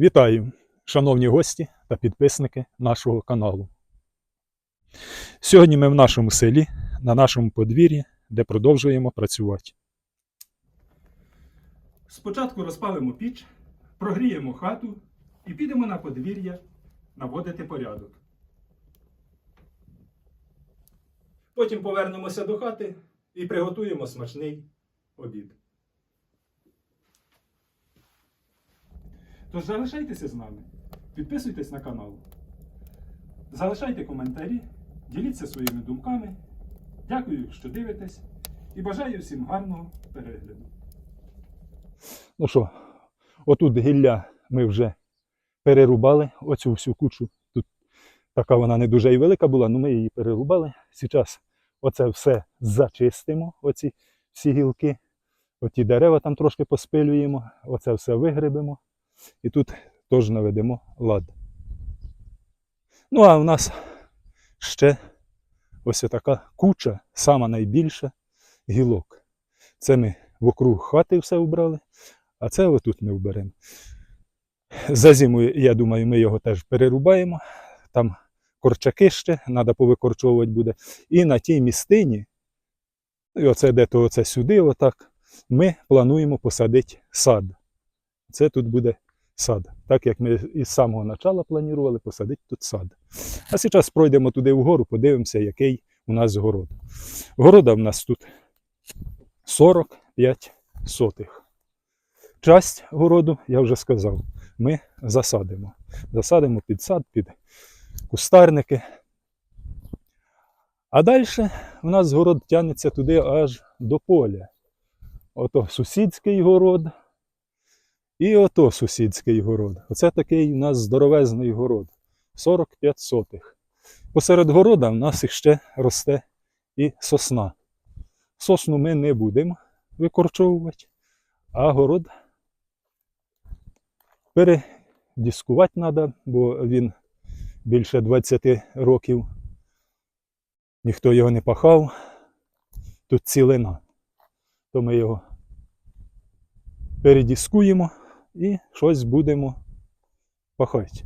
Вітаю, шановні гості та підписники нашого каналу. Сьогодні ми в нашому селі, на нашому подвір'ї, де продовжуємо працювати. Спочатку розпалимо піч, прогріємо хату і підемо на подвір'я наводити порядок. Потім повернемося до хати і приготуємо смачний обід. Тож залишайтеся з нами, підписуйтесь на канал, залишайте коментарі, діліться своїми думками. Дякую, що дивитесь, і бажаю всім гарного перегляду. Ну що, отут гілля ми вже перерубали оцю всю кучу. Тут така вона не дуже і велика була, але ми її перерубали. Зараз оце все зачистимо, оці всі гілки. Оті дерева там трошки поспилюємо, оце все вигребемо. І тут теж наведемо лад. Ну, а в нас ще ось така куча, сама найбільша гілок. Це ми вокруг хати все вбрали, а це отут ми вберемо. За зиму, я думаю, ми його теж перерубаємо. Там корчаки ще, треба повикорчовувати буде. І на тій містині, оце де то оце сюди, отак, ми плануємо посадити сад. Це тут буде сад. Так як ми із самого початку планували посадити тут сад. А зараз пройдемо туди вгору, подивимося, який у нас город. Города в нас тут 45 сотих. Часть городу, я вже сказав, ми засадимо. Засадимо під сад, під кустарники. А далі в нас город тягнеться туди аж до поля. Ото сусідський город. І ото сусідський город. Оце такий у нас здоровезний город. 45 сотих. Посеред города в нас ще росте і сосна. Сосну ми не будемо викорчовувати, а город передіскувати треба, бо він більше 20 років. Ніхто його не пахав. Тут цілина. То ми його передіскуємо і щось будемо пахати.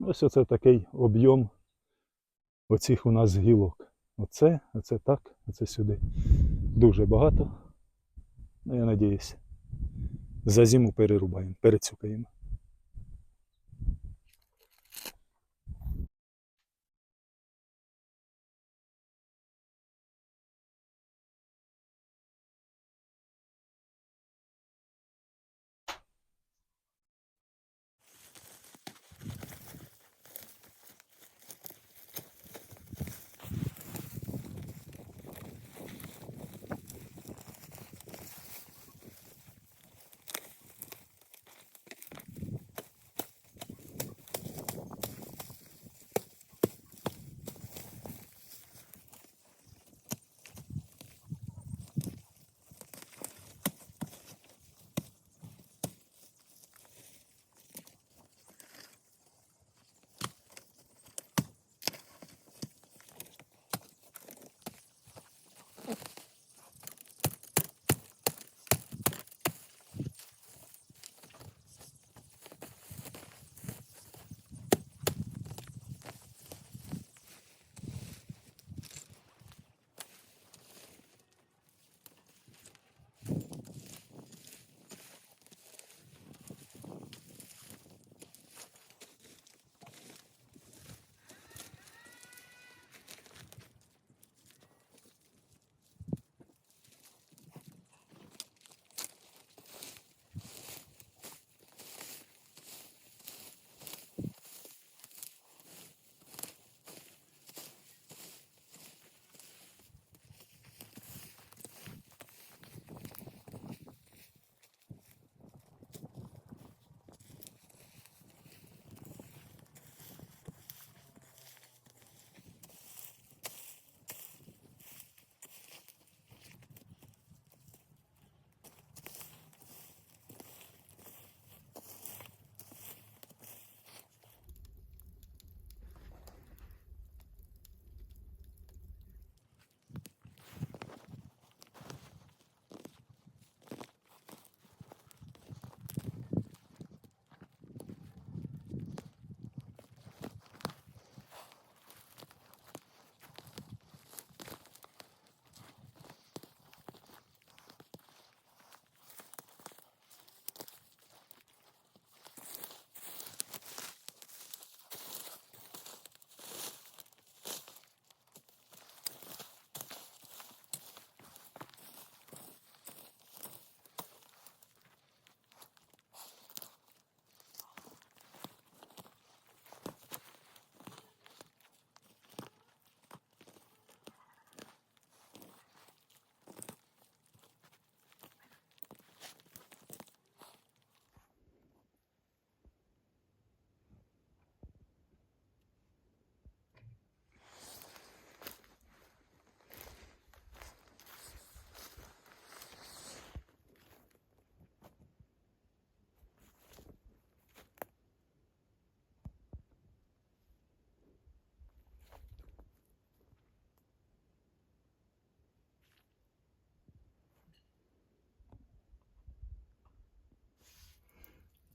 Ось оце такий об'єм оцих у нас гілок. Оце, оце так, оце сюди. Дуже багато. Ну, я надіюсь, за зиму перерубаємо, перецюкаємо.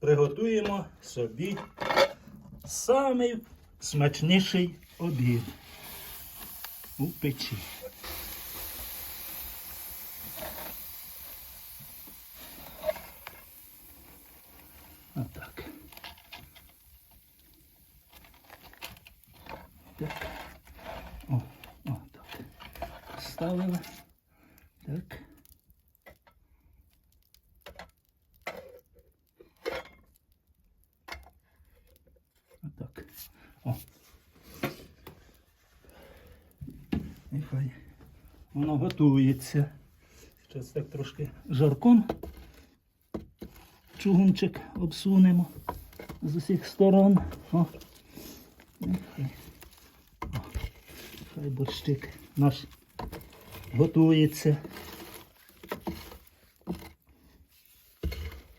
Приготуємо собі самий смачніший обід у печі. Так. О, о, так. Ставили. Так. Отак. О. Нехай воно готується. Зараз так трошки жарком. Чугунчик обсунемо з усіх сторон. О. Хай борщик наш готується.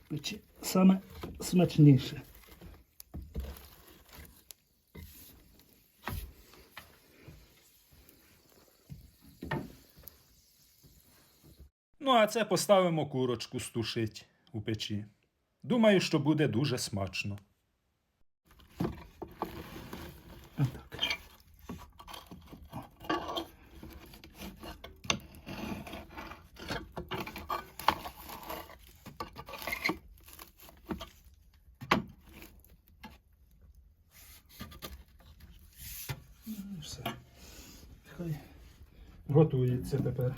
Печі саме смачніше. А це поставимо курочку стушить у печі. Думаю, що буде дуже смачно. Ну, все. Хай готується тепер.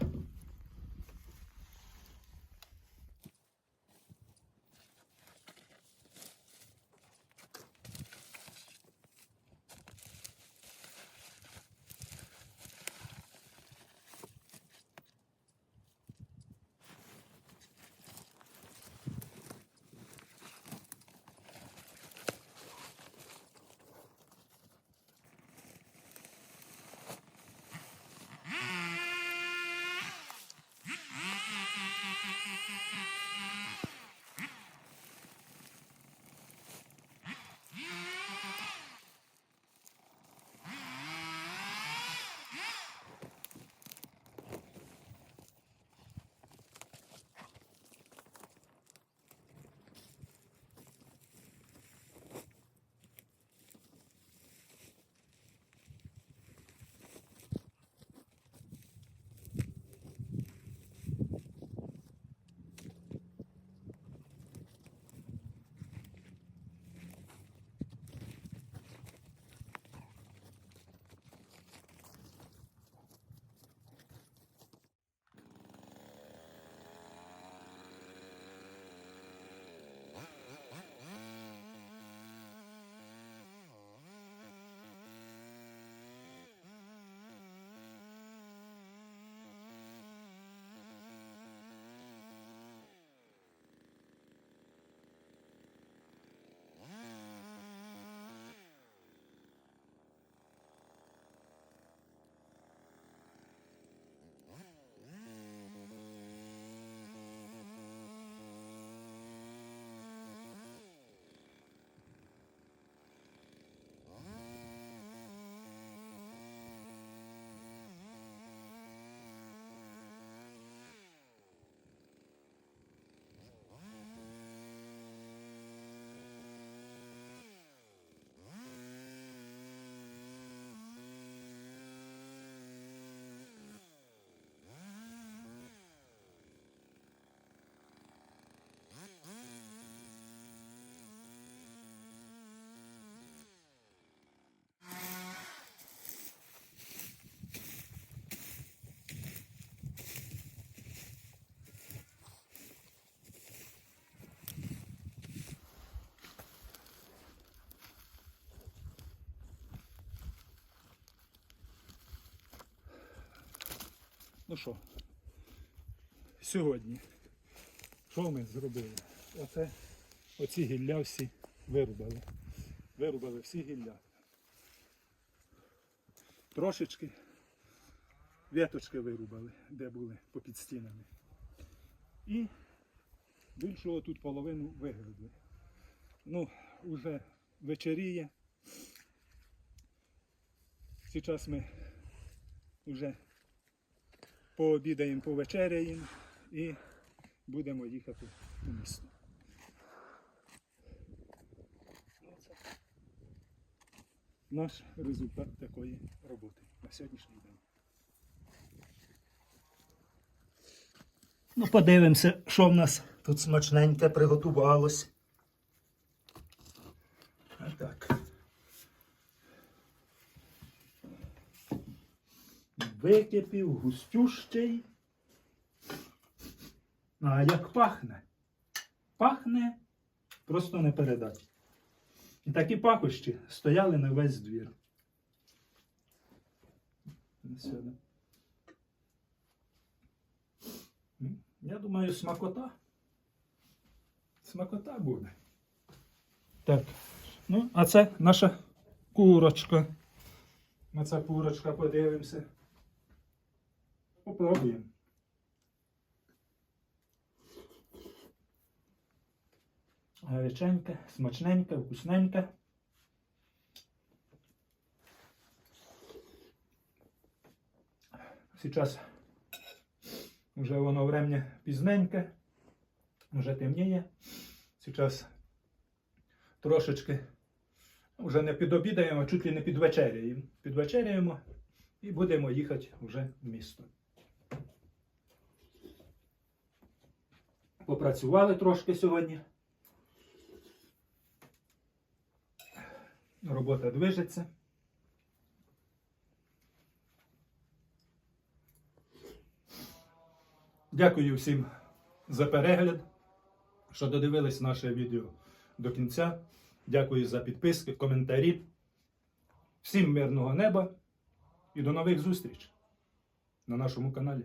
Ну що, сьогодні, що ми зробили? Оце, оці гілля всі вирубали. Вирубали всі гілля. Трошечки віточки вирубали, де були попід стінами. І більшого тут половину вигребли. Ну, вже вечеріє. Зараз ми вже пообідаємо, повечеряємо і будемо їхати у місто. Наш результат такої роботи на сьогоднішній день. Ну, подивимося, що в нас тут смачненьке приготувалось. А так. Википів, густющий. А як пахне? Пахне, просто не передати. І такі пахощі стояли на весь двір. Сюди. Я думаю, смакота. Смакота буде. Так. Ну, а це наша курочка. На це курочка подивимося. Попробуємо. Гаряченька, смачненька, вкусненька. Сейчас Уже воно врем'я пізненьке, вже темніє. Зараз трошечки вже не підобідаємо, чуть ли не підвечеряємо. Підвечеряємо і будемо їхати вже в місто. Попрацювали трошки сьогодні. Робота движеться. Дякую всім за перегляд, що додивились наше відео до кінця. Дякую за підписки, коментарі. Всім мирного неба і до нових зустріч на нашому каналі.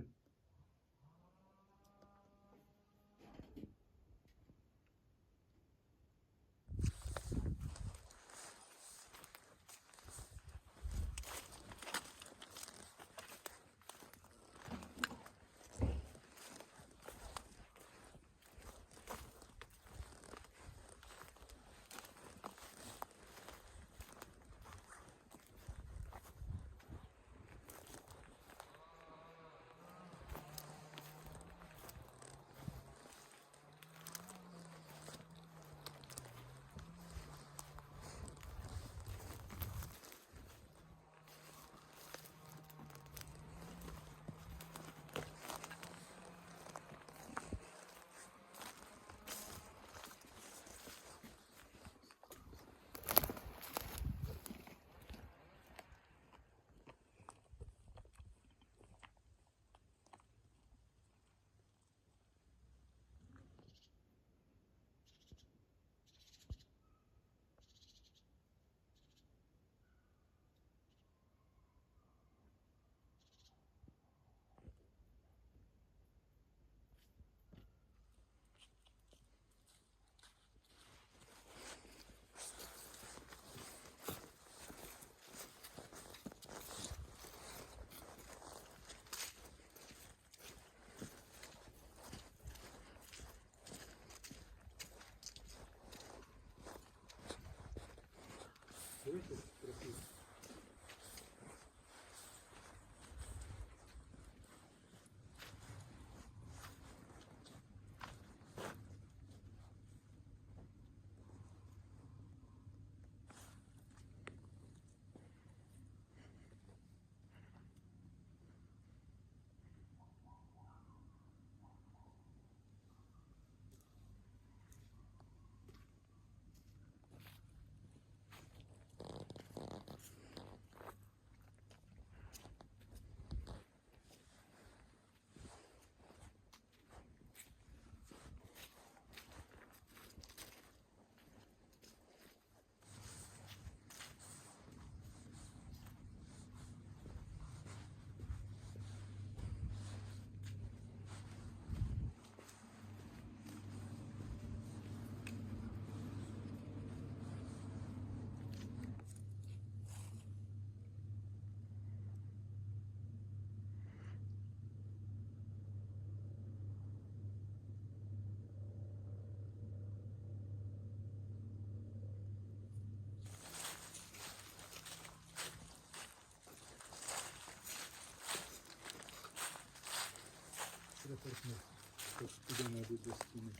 До стіни.